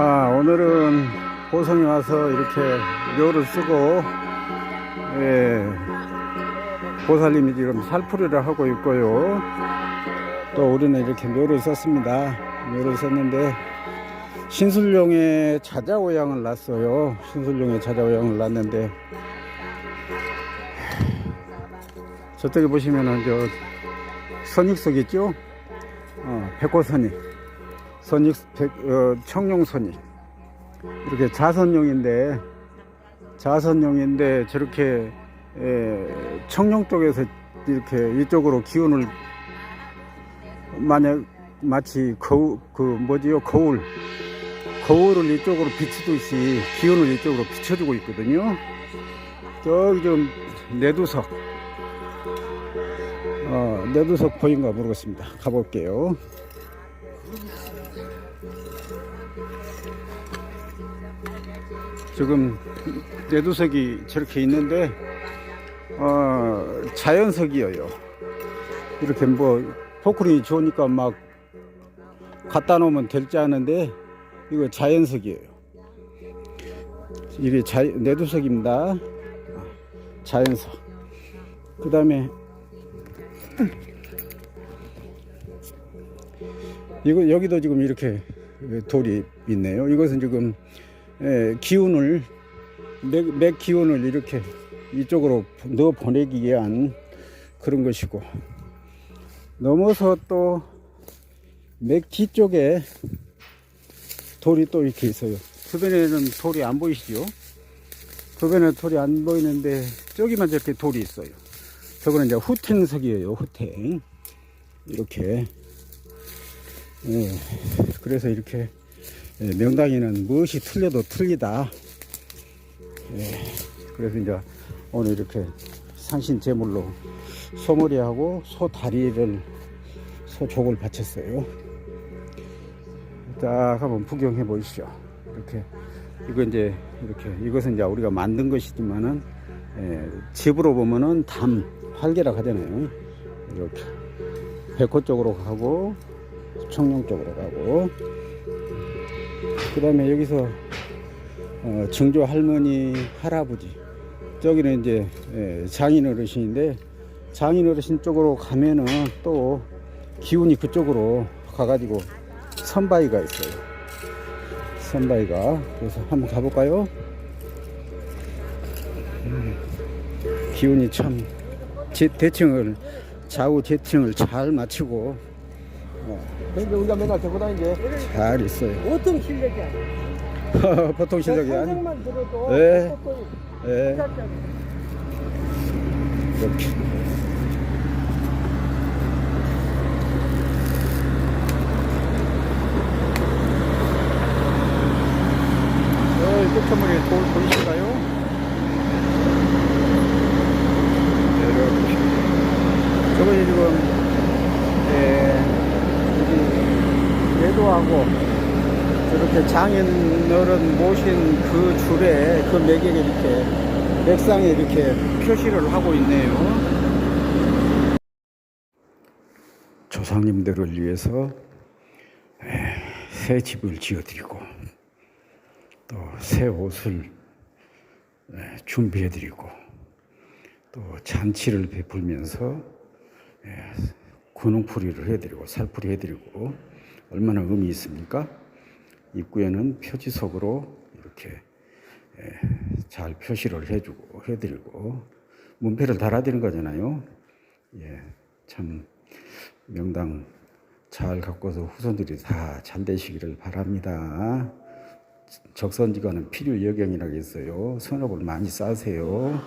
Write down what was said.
아, 오늘은 보성에 와서 이렇게 묘를 쓰고, 예, 보살님이 지금 살풀이를 하고 있고요. 또 우리는 이렇게 묘를 썼습니다. 묘를 썼는데, 신술룡의 자자오양을 놨어요. 신술룡의 자자오양을 놨는데, 저쪽에 보시면은 저 선익석 있죠? 어, 백호선익. 선익, 백, 어, 청룡 선익. 이렇게 자선용인데, 자선용인데 저렇게 에, 청룡 쪽에서 이렇게 이쪽으로 기운을 만약 마치 거울, 그 뭐지요? 거울. 거울을 이쪽으로 비추듯이 기운을 이쪽으로 비춰주고 있거든요. 저기 좀 내두석. 어, 내두석 보인가 모르겠습니다. 가볼게요. 지금 내두석이 저렇게 있는데, 어, 자연석이에요. 이렇게 뭐, 포크린이 좋으니까 막 갖다 놓으면 될지 아는데, 이거 자연석이에요. 이게 자, 내두석입니다. 자연석. 그 다음에, 이거 여기도 지금 이렇게 돌이 있네요. 이것은 지금 예, 기운을 맥, 맥 기운을 이렇게 이쪽으로 넣어 보내기 위한 그런 것이고 넘어서 또 맥 뒤쪽에 돌이 또 이렇게 있어요. 주변에는 돌이 안 보이시죠? 주변에 돌이 안 보이는데 저기만 저렇게 돌이 있어요. 저거는 이제 후탱석이에요. 후탱 이렇게 예, 그래서 이렇게 예, 명당에는 무엇이 틀려도 틀리다. 예, 그래서 이제 오늘 이렇게 상신 제물로 소머리하고 소 다리를 소족을 바쳤어요. 자, 한번 구경해 보시죠. 이렇게 이거 이제 이렇게 이것은 이제 우리가 만든 것이지만은 예, 집으로 보면은 담 활개라 하잖아요. 이렇게 백호 쪽으로 가고 청룡 쪽으로 가고. 그 다음에 여기서 어, 증조 할머니 할아버지. 저기는 이제 예, 장인 어르신인데 장인 어르신 쪽으로 가면은 또 기운이 그쪽으로 가가지고 선바위가 있어요. 선바위가. 그래서 한번 가볼까요? 음, 기운이 참 제- 대칭을 좌우 대칭을 잘 맞추고 근데 우리가 맨날 들고 다니지. 잘 있어요 보통 실력이야. 보통 실력이 아니 생각만 들어도 네. 보통 예, 시작점이. 이렇게 어, 끝머리 돌 보이실까요? 이렇게 저것이 지금 예, 여기 예도 하고 저렇게 장인어른 모신 그 줄에 그 맥에 이렇게 맥상에 이렇게 표시를 하고 있네요. 조상님들을 위해서 에, 새 집을 지어드리고 또 새 옷을 에, 준비해드리고 또 잔치를 베풀면서 에, 군웅풀이를 해드리고 살풀이 해드리고 얼마나 의미 있습니까? 입구에는 표지석으로 이렇게 예, 잘 표시를 해주고 해드리고 문패를 달아드리는 거잖아요. 예, 참 명당 잘 갖고서 후손들이 다 잘 되시기를 바랍니다. 적선지가는 필요 여경이라고 했어요. 선업을 많이 쌓으세요.